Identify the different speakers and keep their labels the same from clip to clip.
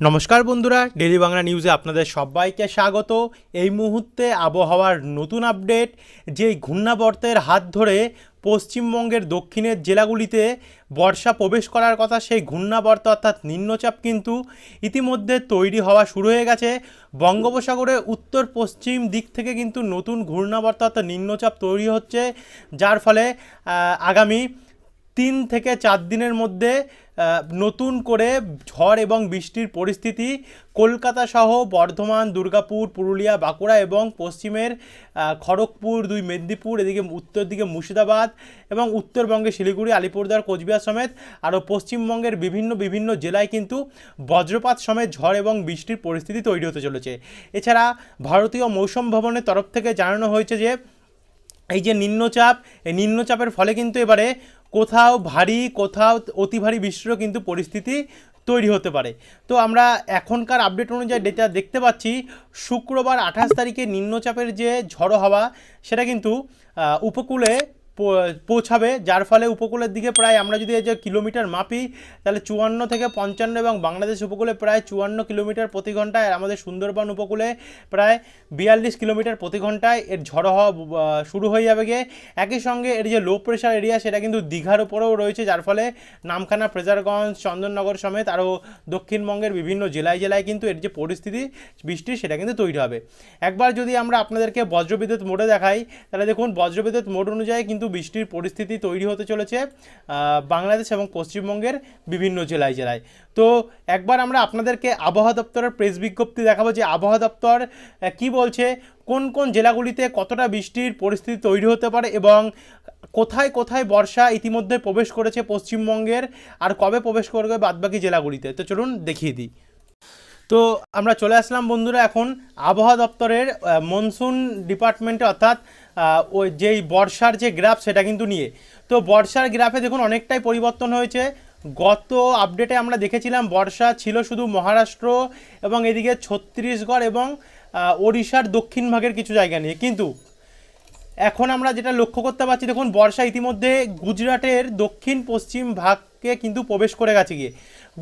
Speaker 1: নমস্কার বন্ধুরা ডেলি বাংলা নিউজে আপনাদের সবাইকে স্বাগত। এই মুহূর্তে আবহাওয়ার নতুন আপডেট যেই ঘূর্ণাবর্তের হাত ধরে পশ্চিমবঙ্গের দক্ষিণের জেলাগুলিতে বর্ষা প্রবেশ করার কথা, সেই ঘূর্ণাবর্ত অর্থাৎ নিম্নচাপ কিন্তু ইতিমধ্যে তৈরি হওয়া শুরু হয়ে গেছে। বঙ্গোপসাগরে উত্তর পশ্চিম দিক থেকে কিন্তু নতুন ঘূর্ণাবর্ত অর্থাৎ নিম্নচাপ তৈরি হচ্ছে, যার ফলে আগামী তিন থেকে চার দিনের মধ্যে নতুন করে ঝড় এবং বৃষ্টির পরিস্থিতি কলকাতা সহ বর্ধমান, দুর্গাপুর, পুরুলিয়া, বাঁকুড়া এবং পশ্চিমের খড়গপুর, দুই মেদিনীপুর, এদিকে উত্তর দিকে মুর্শিদাবাদ এবং উত্তরবঙ্গে শিলিগুড়ি, আলিপুরদুয়ার, কোচবিহার সমেত আরও পশ্চিমবঙ্গের বিভিন্ন বিভিন্ন জেলায় কিন্তু বজ্রপাত সমেত ঝড় এবং বৃষ্টির পরিস্থিতি তৈরি হতে চলেছে। এছাড়া ভারতীয় মৌসুম ভবনের তরফ থেকে জানানো হয়েছে যে, এই যে নিম্নচাপ, এই নিম্নচাপের ফলে কিন্তু এবারে কোথাও ভারী, কোথাও অতি ভারী বৃষ্টিরও কিন্তু পরিস্থিতি তৈরি হতে পারে। তো আমরা এখনকার আপডেট অনুযায়ী ডেটা দেখতে পাচ্ছি, শুক্রবার আঠাশ তারিখে নিম্নচাপের যে ঝড়ো হাওয়া, সেটা কিন্তু উপকূলে পৌঁছাবে, যার ফলে উপকূলের দিকে প্রায় আমরা যদি এই যে কিলোমিটার মাপি, তাহলে চুয়ান্ন থেকে পঞ্চান্ন এবং বাংলাদেশ উপকূলে প্রায় চুয়ান্ন কিলোমিটার প্রতি ঘন্টায় আর আমাদের সুন্দরবন উপকূলে প্রায় বিয়াল্লিশ কিলোমিটার প্রতি ঘন্টায় এর ঝড়ো হওয়া শুরু হয়ে যাবে গিয়ে। একই সঙ্গে এর যে লো প্রেশার এরিয়া সেটা কিন্তু দীঘার উপরেও রয়েছে, যার ফলে নামখানা প্রেজারগঞ্জ চন্দননগর সমেত আরও দক্ষিণবঙ্গের বিভিন্ন জেলায় জেলায় কিন্তু এর যে পরিস্থিতি বৃষ্টির সেটা কিন্তু তৈরি হবে। একবার যদি আমরা আপনাদেরকে বজ্রবিদ্যুৎ মোডে দেখাই, তাহলে দেখুন বজ্রবিদ্যুৎ মোড অনুযায়ী কিন্তু বৃষ্টির পরিস্থিতি তৈরি হতে চলেছে বাংলাদেশ এবং পশ্চিমবঙ্গের বিভিন্ন জেলায় জেলায়। তো একবার আমরা আপনাদেরকে আবহাওয়া দপ্তরের প্রেস বিজ্ঞপ্তি দেখাবো যে আবহাওয়া দপ্তর কি বলছে, কোন কোন জেলাগুলিতে কতটা বৃষ্টির পরিস্থিতি তৈরি হতে পারে এবং কোথায় কোথায় বর্ষা ইতিমধ্যে প্রবেশ করেছে পশ্চিমবঙ্গের আর কবে প্রবেশ করবে বাদবাকি জেলাগুলিতে? তো চলুন দেখিয়ে দিই। তো আমরা চলে আসলাম বন্ধুরা এখন আবহাওয়া দপ্তরের মনসুন ডিপার্টমেন্টে অর্থাৎ ওই যেই বর্ষার যে গ্রাফ সেটা কিন্তু নিয়ে। তো বর্ষার গ্রাফে দেখুন, অনেকটাই পরিবর্তন হয়েছে। গত আপডেটে আমরা দেখেছিলাম, বর্ষা ছিল শুধু মহারাষ্ট্র এবং এদিকে ছত্তিশগড় এবং ওড়িশার দক্ষিণ ভাগের কিছু জায়গা নিয়ে। কিন্তু এখন আমরা যেটা লক্ষ্য করতে পারছি, দেখুন, বর্ষা ইতিমধ্যে গুজরাটের দক্ষিণ পশ্চিম ভাগকে কিন্তু প্রবেশ করে গেছে গিয়ে।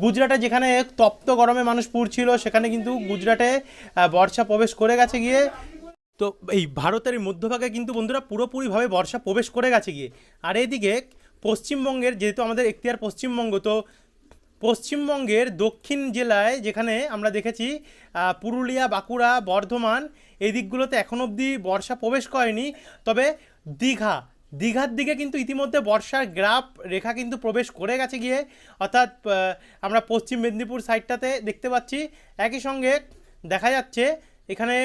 Speaker 1: গুজরাটে যেখানে তপ্ত গরমে মানুষ পুড়ছিল, সেখানে কিন্তু গুজরাটে বর্ষা প্রবেশ করে গেছে গিয়ে। তো এই ভারতের মধ্যভাগে কিন্তু বন্ধুরা পুরোপুরিভাবে বর্ষা প্রবেশ করে গেছে গিয়ে। আর এদিকে পশ্চিমবঙ্গের, যেহেতু আমাদের এখতিয়ার পশ্চিমবঙ্গ, তো পশ্চিমবঙ্গের দক্ষিণ জেলায় যেখানে আমরা দেখেছি পুরুলিয়া, বাঁকুড়া, বর্ধমান, এই দিকগুলোতে এখন অবধি বর্ষা প্রবেশ করেনি। তবে দীঘা, দীঘার দিকে কিন্তু ইতিমধ্যে বর্ষার গ্রাফ রেখা কিন্তু প্রবেশ করে গেছে গিয়ে। অর্থাৎ আমরা পশ্চিম মেদিনীপুর সাইডটাতে দেখতে পাচ্ছি। একই সঙ্গে দেখা যাচ্ছে, এখানে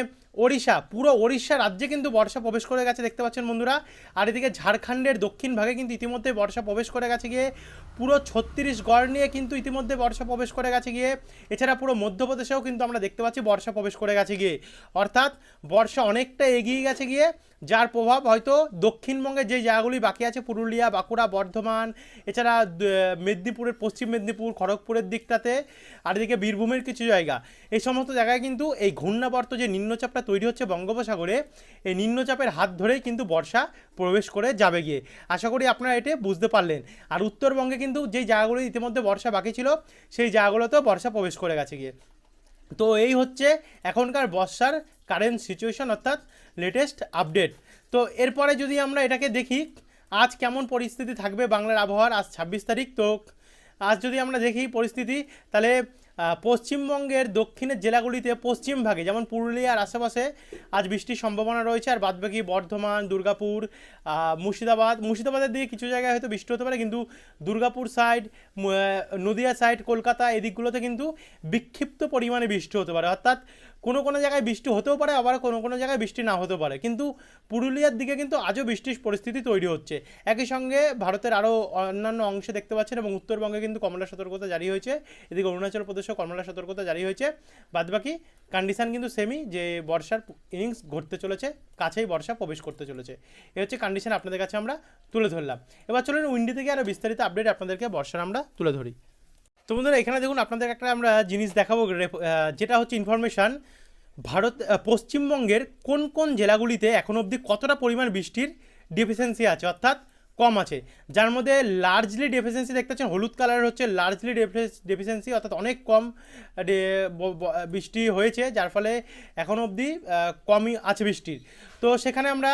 Speaker 1: ওড়িশা, পুরো ওড়িশা রাজ্যে কিন্তু বর্ষা প্রবেশ করে গেছে, দেখতে পাচ্ছেন বন্ধুরা। আর এদিকে ঝাড়খণ্ডের দক্ষিণ ভাগে কিন্তু ইতিমধ্যে বর্ষা প্রবেশ করে গেছে গিয়ে, পুরো ছত্তিশগড় নিয়ে কিন্তু ইতিমধ্যে বর্ষা প্রবেশ করে গেছে গিয়ে, এছাড়া পুরো মধ্যপ্রদেশেও কিন্তু আমরা দেখতে পাচ্ছি বর্ষা প্রবেশ করে গেছে গিয়ে। অর্থাৎ বর্ষা অনেকটা এগিয়ে গেছে গিয়ে যার প্রভাব হয়তো দক্ষিণবঙ্গে যে জায়গাগুলি বাকি আছে, পুরুলিয়া, বাঁকুড়া, বর্ধমান, এছাড়া মেদিনীপুরের, পশ্চিম মেদিনীপুর, খড়গপুরের দিকটাতে, আর এদিকে বীরভূমের কিছু জায়গা। এই সমস্ত জায়গায় কিন্তু এই ঘূর্ণাবর্ত যে নিম্নচাপটা তৈরি হচ্ছে বঙ্গোপসাগরে, এই নিম্নচাপের হাত ধরেই কিন্তু বর্ষা প্রবেশ করে যাবে গিয়ে। আশা করি আপনারা এটা বুঝতে পারলেন। আর উত্তরবঙ্গে কিন্তু যেই জায়গাগুলি ইতিমধ্যে বর্ষা বাকি ছিল, সেই জায়গাগুলোতেও বর্ষা প্রবেশ করে গেছে গিয়ে। তো এই হচ্ছে এখনকার বর্ষার কারেন্ট সিচুয়েশন অর্থাৎ লেটেস্ট আপডেট তো এরপরে যদি আমরা এটাকে দেখি, আজ কেমন পরিস্থিতি থাকবে বাংলার আবহাওয়ার? আজ ছাব্বিশ তারিখ, তো আজ যদি আমরা দেখি পরিস্থিতি, তাহলে পশ্চিমবঙ্গের দক্ষিণের জেলাগুলিতে পশ্চিম ভাগে, যেমন পুরুলিয়ার আশেপাশে আজ বৃষ্টির সম্ভাবনা রয়েছে, আর বাদবাকি বর্ধমান, দুর্গাপুর মুর্শিদাবাদ, মুর্শিদাবাদের দিকে কিছু জায়গায় হয়তো বৃষ্টি হতে পারে, কিন্তু দুর্গাপুর সাইড নদিয়া সাইড কলকাতা, এদিকগুলোতে কিন্তু বিক্ষিপ্ত পরিমাণে বৃষ্টি হতে পারে। অর্থাৎ কোনো কোনো জায়গায় বৃষ্টি হতেও পারে, আবার কোনো কোনো জায়গায় বৃষ্টি না হতে পারে। কিন্তু পুরুলিয়ার দিকে কিন্তু আজও বৃষ্টির পরিস্থিতি তৈরি হচ্ছে। একই সঙ্গে ভারতের আরও অন্যান্য অংশে দেখতে পাচ্ছেন এবং উত্তরবঙ্গে কিন্তু কমলা সতর্কতা জারি হয়েছে। এদিকে অরুণাচল প্রদেশেও কমলা সতর্কতা জারি হয়েছে। বাদবাকি কন্ডিশান কিন্তু সেমই যে বর্ষার ইনিংস ঘটতে চলেছে, কাছেই বর্ষা প্রবেশ করতে চলেছে। এ হচ্ছে কন্ডিশন আপনাদের কাছে আমরা তুলে ধরলাম। এবার চলুন উইন্ডি থেকে আরও বিস্তারিত আপডেট আপনাদেরকে বর্ষার আমরা তুলে ধরি। তো বন্ধুরা, এখানে দেখুন, আপনাদের একটা আমরা জিনিস দেখাবো যেটা হচ্ছে ইনফরমেশান ভারত পশ্চিমবঙ্গের কোন কোন জেলাগুলিতে এখন অবধি কতটা পরিমাণ বৃষ্টির ডিফিসিয়েন্সি আছে? অর্থাৎ কম আছে। যার মধ্যে লার্জলি ডেফিসিয়েন্সি দেখতে পাচ্ছেন, হলুদ কালারের হচ্ছে লার্জলি ডেফিসিয়েন্সি অর্থাৎ অনেক কম বৃষ্টি হয়েছে, যার ফলে এখনও অবধি কমই আছে বৃষ্টির। তো সেখানে আমরা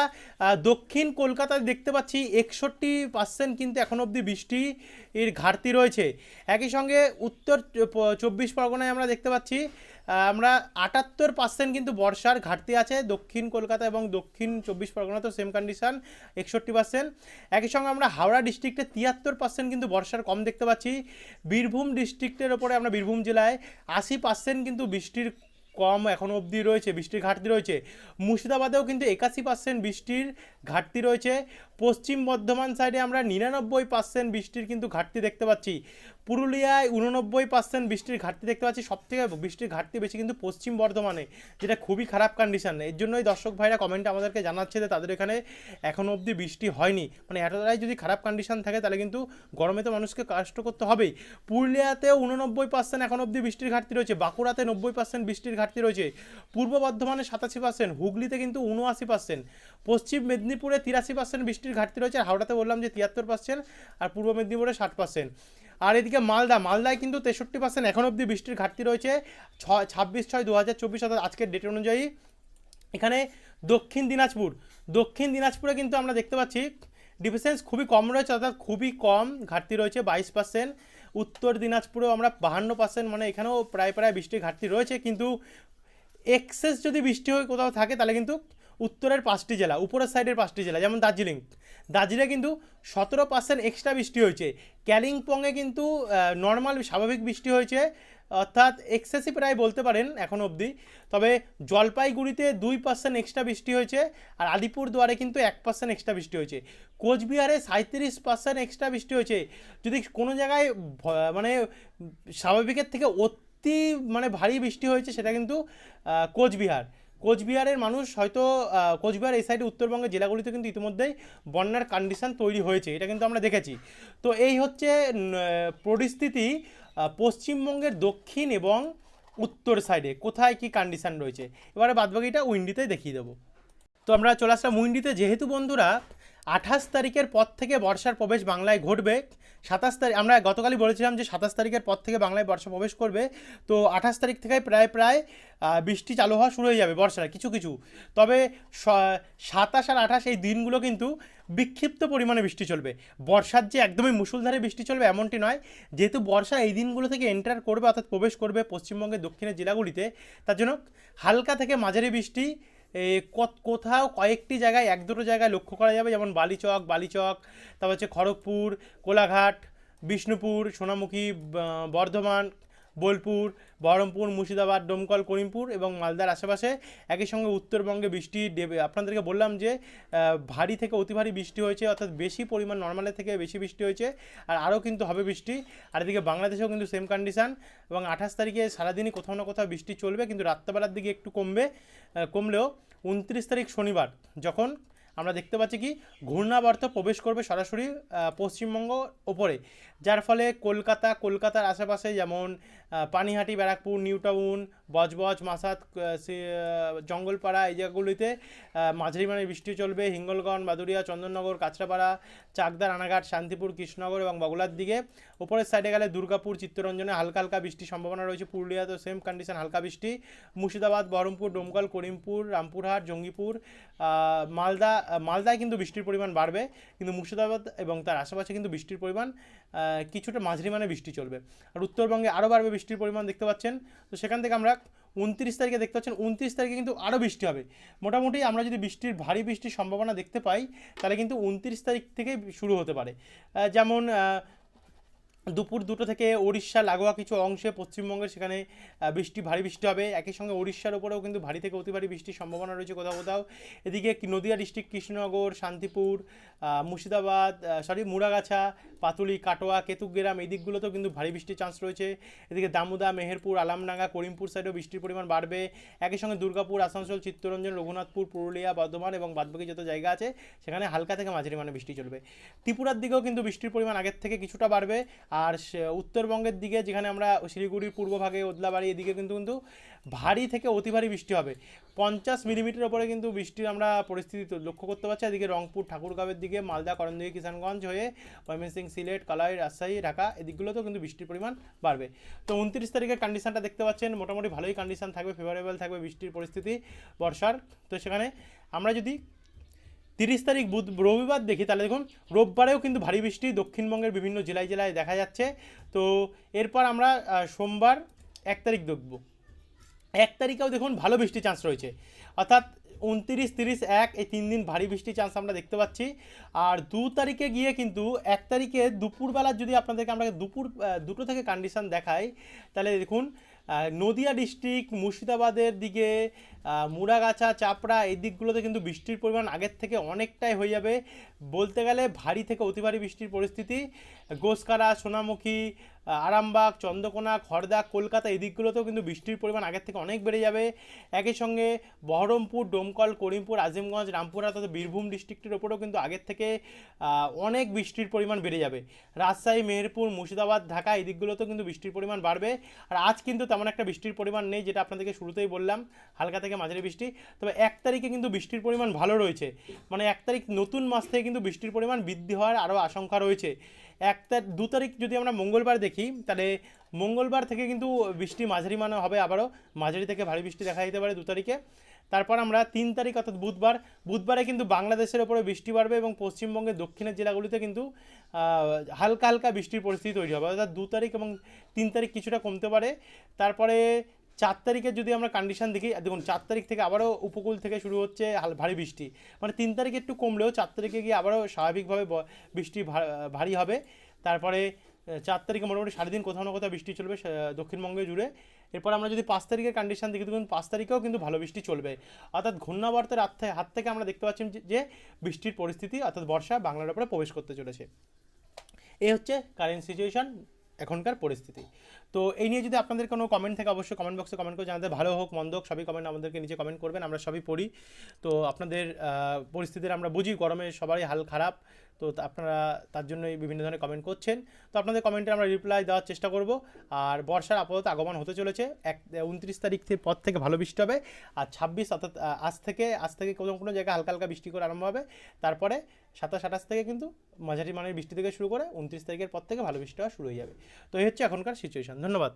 Speaker 1: দক্ষিণ কলকাতায় দেখতে পাচ্ছি একষট্টি পার্সেন্ট কিন্তু এখনও অবধি বৃষ্টি এর ঘাটতি রয়েছে। একই সঙ্গে উত্তর চব্বিশ পরগনায় আমরা দেখতে পাচ্ছি আমরা আটাত্তর পার্সেন্ট কিন্তু বর্ষার ঘাটতি আছে দক্ষিণ কলকাতা এবং দক্ষিণ চব্বিশ পরগনা তো সেম কন্ডিশন একষট্টি পার্সেন্ট একই সঙ্গে আমরা হাওড়া ডিস্ট্রিক্টে তিয়াত্তর পার্সেন্ট কিন্তু বর্ষার কম দেখতে পাচ্ছি। বীরভূম ডিস্ট্রিক্টের ওপরে আমরা বীরভূম জেলায় আশি পার্সেন্ট কিন্তু বৃষ্টির কম এখনও অবধি রয়েছে, বৃষ্টির ঘাটতি রয়েছে। মুর্শিদাবাদেও কিন্তু একাশি পার্সেন্ট বৃষ্টির ঘাটতি রয়েছে। পশ্চিম বর্ধমান সাইডে আমরা নিরানব্বই পার্সেন্ট বৃষ্টির কিন্তু ঘাটতি দেখতে পাচ্ছি। পুরুলিয়ায় উননব্বই পার্সেন্ট বৃষ্টির ঘাটতি দেখতে পাচ্ছি। সবথেকে বৃষ্টির ঘাটতি বেশি কিন্তু পশ্চিম বর্ধমানে, যেটা খুবই খারাপ কন্ডিশন এর জন্যই দর্শক ভাইরা কমেন্টে আমাদেরকে জানাচ্ছে যে তাদের এখানে এখনও অবধি বৃষ্টি হয়নি। মানে এতটাই যদি খারাপ কন্ডিশন থাকে, তাহলে কিন্তু গরমে তো মানুষকে কষ্ট করতে হবেই। পুরুলিয়াতেও উননব্বই পার্সেন্ট এখন অবধি বৃষ্টির ঘাটতি রয়েছে। বাঁকুড়াতে নব্বই পার্সেন্ট বৃষ্টির ঘাটতি রয়েছে। পূর্ব বর্ধমানে সাতাশি পার্সেন্ট হুগলিতে কিন্তু উনআশি পার্সেন্ট পশ্চিম মেদিনীপুরে তিরাশি পার্সেন্ট বৃষ্টির ঘাটতি রয়েছে। আর হাওড়াতে বললাম যে তিয়াত্তর পার্সেন্ট আর পূর্ব মেদিনীপুরে ষাট পার্সেন্ট আর এদিকে মালদা, মালদায় কিন্তু তেষট্টি পার্সেন্ট এখন অবধি বৃষ্টির ঘাটতি রয়েছে। ছ, ছাব্বিশ ছয় দু হাজার চব্বিশ অর্থাৎ আজকের ডেট অনুযায়ী। এখানে দক্ষিণ দিনাজপুর, দক্ষিণ দিনাজপুরে কিন্তু আমরা দেখতে পাচ্ছি ডিফিসেন্স খুবই কম রয়েছে অর্থাৎ খুবই কম ঘাটতি রয়েছে, বাইশ পার্সেন্ট উত্তর দিনাজপুরেও আমরা বাহান্ন পার্সেন্ট মানে এখানেও প্রায় প্রায় বৃষ্টির ঘাটতি রয়েছে। কিন্তু এক্সেস যদি বৃষ্টি হয়ে কোথাও থাকে, তাহলে কিন্তু উত্তরের পাঁচটি জেলা, উপরের সাইডের পাঁচটি জেলা, যেমন দার্জিলিং। দার্জিলিংয়ে কিন্তু সতেরো পার্সেন্ট এক্সট্রা বৃষ্টি হয়েছে। ক্যালিম্পংয়ে কিন্তু নর্মাল স্বাভাবিক বৃষ্টি হয়েছে, অর্থাৎ এক্সেসিভ প্রায় বলতে পারেন এখন অবধি। তবে জলপাইগুড়িতে দুই পার্সেন্ট এক্সট্রা বৃষ্টি হয়েছে আর আলিপুরদুয়ারে কিন্তু এক পার্সেন্ট এক্সট্রা বৃষ্টি হয়েছে। কোচবিহারে সাঁত্রিশ পার্সেন্ট এক্সট্রা বৃষ্টি হয়েছে। যদি কোনো জায়গায় মানে স্বাভাবিকের থেকে অতি মানে ভারী বৃষ্টি হয়েছে সেটা কিন্তু কোচবিহার। কোচবিহারের মানুষ হয়তো কোচবিহার এই সাইডে উত্তরবঙ্গের জেলাগুলিতে কিন্তু ইতিমধ্যেই বন্যার কন্ডিশান তৈরি হয়েছে। এটা কিন্তু আমরা দেখেছি। তো এই হচ্ছে পরিস্থিতি পশ্চিমবঙ্গের দক্ষিণ এবং উত্তর সাইডে কোথায় কি কন্ডিশান রয়েছে? এবারে বাদবাকিটা উইন্ডিতে দেখিয়ে দেবো। তো আমরা চলে আসলাম উইন্ডিতে। যেহেতু বন্ধুরা আঠাশ তারিখের পর থেকে বর্ষার প্রবেশ বাংলায় ঘটবে। সাতাশ তারিখ, আমরা গতকালই বলেছিলাম যে সাতাশ তারিখের পর থেকে বাংলায় বর্ষা প্রবেশ করবে। তো আঠাশ তারিখ থেকে প্রায় প্রায় বৃষ্টি চালু হওয়া শুরু হয়ে যাবে বর্ষার, কিছু কিছু। তবে সাতাশ আর আঠাশ এই দিনগুলো কিন্তু বিক্ষিপ্ত পরিমাণে বৃষ্টি চলবে। বর্ষার যে একদমই মুসুলধারে বৃষ্টি চলবে এমনটি নয়। যেহেতু বর্ষা এই দিনগুলো থেকে এন্টার করবে, অর্থাৎ প্রবেশ করবে পশ্চিমবঙ্গের দক্ষিণের জেলাগুলিতে, তার জন্য হালকা থেকে মাঝারি বৃষ্টি কোথাও কয়েকটি জায়গায়, এক দুটো জায়গায় লক্ষ্য করা যাবে, যেমন বালিচক বালিচক, তারপর হচ্ছে খড়গপুর, কোলাঘাট, বিষ্ণুপুর, সোনামুখী বর্ধমান বোলপুর, বহরমপুর, মুর্শিদাবাদ ডোমকল করিমপুর এবং মালদার আশেপাশে একই সঙ্গে উত্তরবঙ্গে বৃষ্টি আপনাদেরকে বললাম যে ভারী থেকে অতি ভারী বৃষ্টি হয়েছে, অর্থাৎ বেশি পরিমাণ নর্মালের থেকে বেশি বৃষ্টি হয়েছে আর আরও কিন্তু হবে বৃষ্টি। আর এদিকে বাংলাদেশেও কিন্তু সেম কন্ডিশন এবং আঠাশ তারিখে সারাদিনই কোথাও না কোথাও বৃষ্টি চলবে, কিন্তু রাত্রেবেলার দিকে একটু কমবে কমলেও উনত্রিশ তারিখ শনিবার যখন আমরা দেখতে পাচ্ছি কি, ঘূর্ণাবর্ত প্রবেশ করবে সরাসরি পশ্চিমবঙ্গ ওপরে। যার ফলে কলকাতা, কলকাতার আশেপাশে যেমন পানিহাটি, ব্যারাকপুর নিউ টাউন বজবজ, মাসাত জঙ্গলপাড়া এই জায়গাগুলিতে মাঝারি মানে বৃষ্টি চলবে। হিঙ্গলগঞ্জ বাদুরিয়া চন্দননগর, কাঁচরাপাড়া, চাকদা, রানাঘাট, শান্তিপুর, কৃষ্ণনগর এবং বগুলার দিকে। ওপরের সাইডে গেলে দুর্গাপুর, চিত্তরঞ্জনে হালকা হালকা বৃষ্টির সম্ভাবনা রয়েছে। পুরুলিয়াতেও সেম কন্ডিশন হালকা বৃষ্টি। মুর্শিদাবাদ, বহরমপুর, ডোমকল, করিমপুর, রামপুরহাট, জঙ্গিপুর মালদা মালদায় কিন্তু বৃষ্টির পরিমাণ বাড়বে, কিন্তু মুর্শিদাবাদ এবং তার আশেপাশে কিন্তু বৃষ্টির পরিমাণ কিছুটা মাঝারি মানে বৃষ্টি চলবে। আর উত্তরবঙ্গে আরও বাড়বে বৃষ্টির পরিমাণ দেখতে পাচ্ছেন। তো সেখান থেকে আমরা উনত্রিশ তারিখে দেখতে পাচ্ছেন, উনত্রিশ তারিখে কিন্তু আরও বৃষ্টি হবে। মোটামুটি আমরা যদি বৃষ্টির, ভারী বৃষ্টির সম্ভাবনা দেখতে পাই, তাহলে কিন্তু উনত্রিশ তারিখ থেকে শুরু হতে পারে। যেমন দুপুর দুটো থেকে উড়িষ্যা লাগোয়া কিছু অংশে পশ্চিমবঙ্গের সেখানে বৃষ্টি, ভারী বৃষ্টি হবে। একই সঙ্গে উড়িষ্যার উপরেও কিন্তু ভারী থেকে অতি ভারী বৃষ্টির সম্ভাবনা রয়েছে কোথাও কোথাও। এদিকে নদিয়া ডিস্ট্রিক্ট, কৃষ্ণনগর, শান্তিপুর মুর্শিদাবাদ সরি মুড়াগাছা, পাতুলি, কাটোয়া, কেতুগ্রাম এই দিকগুলোতেও কিন্তু ভারী বৃষ্টির চান্স রয়েছে। এদিকে দামুদা, মেহেরপুর, আলামডাঙ্গা, করিমপুর সাইডেও বৃষ্টির পরিমাণ বাড়বে। একই সঙ্গে দুর্গাপুর, আসানসোল, চিত্তরঞ্জন, রঘুনাথপুর, পুরুলিয়া, বর্ধমান এবং বাদবাকি যত জায়গা আছে, সেখানে হালকা থেকে মাঝারি মানে বৃষ্টি চলবে। ত্রিপুরার দিকেও কিন্তু বৃষ্টির পরিমাণ আগের থেকে কিছুটা বাড়বে। আর উত্তরবঙ্গের দিকে যেখানে আমরা শিলিগুড়ির পূর্বভাগে, ওদলাবাড়ি এদিকে কিন্তু কিন্তু ভারী থেকে অতি ভারী বৃষ্টি হবে। পঞ্চাশ মিলিমিটার ওপরে কিন্তু বৃষ্টির আমরা পরিস্থিতি লক্ষ্য করতে পারছি। এদিকে রংপুর, ঠাকুরগাঁওয়ের দিকে, মালদা, করণদিঘি, কিষানগঞ্জ হয়ে ময়মনসিং সিলেট, কালাই, রাজশাহী, ঢাকা এদিকগুলোতেও কিন্তু বৃষ্টির পরিমাণ বাড়বে। তো উনত্রিশ তারিখের কন্ডিশনটা দেখতে পাচ্ছেন। মোটামুটি ভালোই কন্ডিশন থাকবে ফেভারেবল থাকবে বৃষ্টির পরিস্থিতি, বর্ষার। তো সেখানে আমরা যদি তিরিশ তারিখ বুধ, রবিবার দেখি। তাহলে দেখুন, রোববারেও কিন্তু ভারী বৃষ্টি দক্ষিণবঙ্গের বিভিন্ন জেলায় জেলায় দেখা যাচ্ছে। তো এরপর আমরা সোমবার এক তারিখ দেখব। এক তারিখেও দেখুন ভালো বৃষ্টির চান্স রয়েছে। অর্থাৎ উনতিরিশ, তিরিশ, এক, এই তিন দিন ভারী বৃষ্টির চান্স আমরা দেখতে পাচ্ছি। আর দু তারিখে গিয়ে কিন্তু এক তারিখে দুপুরবেলা যদি আপনাদেরকে আমরা দুপুর দুটো থেকে কন্ডিশন দেখাই, তাহলে দেখুন নদিয়া ডিস্ট্রিক্ট, মুর্শিদাবাদের দিকে মুড়াগাছা, চাপড়া এই দিকগুলোতে কিন্তু বৃষ্টির পরিমাণ আগের থেকে অনেকটাই হয়ে যাবে। বলতে গেলে ভারী থেকে অতি ভারী বৃষ্টির পরিস্থিতি। গোসকারা, সোনামুখী আরামবাগ, চন্দ্রকোনা খড়দা কলকাতা, এই দিকগুলোতেও কিন্তু বৃষ্টির পরিমাণ আগের থেকে অনেক বেড়ে যাবে। একই সঙ্গে বহরমপুর, ডোমকল, করিমপুর, আজিমগঞ্জ, রামপুরহাট তথা বীরভূম ডিস্ট্রিক্টের ওপরেও কিন্তু আগের থেকে অনেক বৃষ্টির পরিমাণ বেড়ে যাবে। রাজশাহী, মেহেরপুর, মুর্শিদাবাদ, ঢাকা এই দিকগুলোতেও কিন্তু বৃষ্টির পরিমাণ বাড়বে। আর আজ কিন্তু তেমন একটা বৃষ্টির পরিমাণ নেই যেটা আপনাদেরকে শুরুতেই বললাম, হালকা থেকে মাঝারি বৃষ্টি। তবে এক তারিখে কিন্তু বৃষ্টির পরিমাণ ভালো রয়েছে। মানে এক তারিখ নতুন মাস থেকে কিন্তু বৃষ্টির পরিমাণ বৃদ্ধি হওয়ার আরও আশঙ্কা রয়েছে। এক দু তারিখ যদি আমরা মঙ্গলবার দেখি, তাহলে মঙ্গলবার থেকে কিন্তু বৃষ্টি মাঝারি মানে হবে আবারও। মাঝারি থেকে ভারী বৃষ্টি দেখা দিতে পারে দু তারিখে। তারপর আমরা তিন তারিখ অর্থাৎ বুধবার, বুধবারে কিন্তু বাংলাদেশের ওপরে বৃষ্টি বাড়বে এবং পশ্চিমবঙ্গের দক্ষিণের জেলাগুলিতে কিন্তু হালকা হালকা বৃষ্টির পরিস্থিতি তৈরি হবে। অর্থাৎ দু তারিখ এবং তিন তারিখ কিছুটা কমতে পারে। তারপরে চার তারিখের যদি আমরা কন্ডিশন দেখি দেখুন, চার তারিখ থেকে আবারও উপকূল থেকে শুরু হচ্ছে ভারী বৃষ্টি। মানে তিন তারিখে একটু কমলেও চার তারিখে গিয়ে আবারও স্বাভাবিকভাবে বৃষ্টি ভারী হবে। তারপরে চার তারিখে মোটামুটি সাড়ে দিন কোথাও না কোথাও বৃষ্টি চলবে দক্ষিণবঙ্গে জুড়ে। এরপর আমরা যদি পাঁচ তারিখের কন্ডিশন দেখি, দেখুন, পাঁচ তারিখেও কিন্তু ভালো বৃষ্টি চলবে। অর্থাৎ ঘূর্ণাবর্তের হাত থেকে হাত থেকে আমরা দেখতে পাচ্ছি যে- বৃষ্টির পরিস্থিতি, অর্থাৎ বর্ষা বাংলার উপরে প্রবেশ করতে চলেছে। এই হচ্ছে কারেন্ট সিচুয়েশন এখনকার পরিস্থিতি। তো এই নিয়ে যদি আপনাদের কোনো কমেন্ট থাকে, অবশ্যই কমেন্ট বক্সে কমেন্ট করে জানাতে ভালো হোক, মন্দ হোক, সবই কমেন্ট আমাদেরকে নিচে কমেন্ট করবেন, আমরা সবই পড়ি। তো আপনাদের পরিস্থিতির আমরা বুঝি, গরমে সবারই হাল খারাপ। তো আপনারা তার জন্যই বিভিন্ন ধরনের কমেন্ট করছেন। তো আপনাদের কমেন্টে আমরা রিপ্লাই দেওয়ার চেষ্টা করব। আর বর্ষার আপাতত আগমন হতে চলেছে। এক, উনত্রিশ তারিখ থেকে পর থেকে ভালো বৃষ্টি হবে। আর ছাব্বিশ অর্থাৎ আজ থেকে আজ থেকে কোনো কোনো জায়গায় হালকা হালকা বৃষ্টি করে আরম্ভ হবে। তারপরে সাতাশ, আঠাশ থেকে কিন্তু মাঝারি মানের বৃষ্টি থেকে শুরু করে উনত্রিশ তারিখের পর থেকে ভালো বৃষ্টি হওয়া শুরু হয়ে যাবে। তো এই হচ্ছে এখনকার সিচুয়েশন ধন্যবাদ।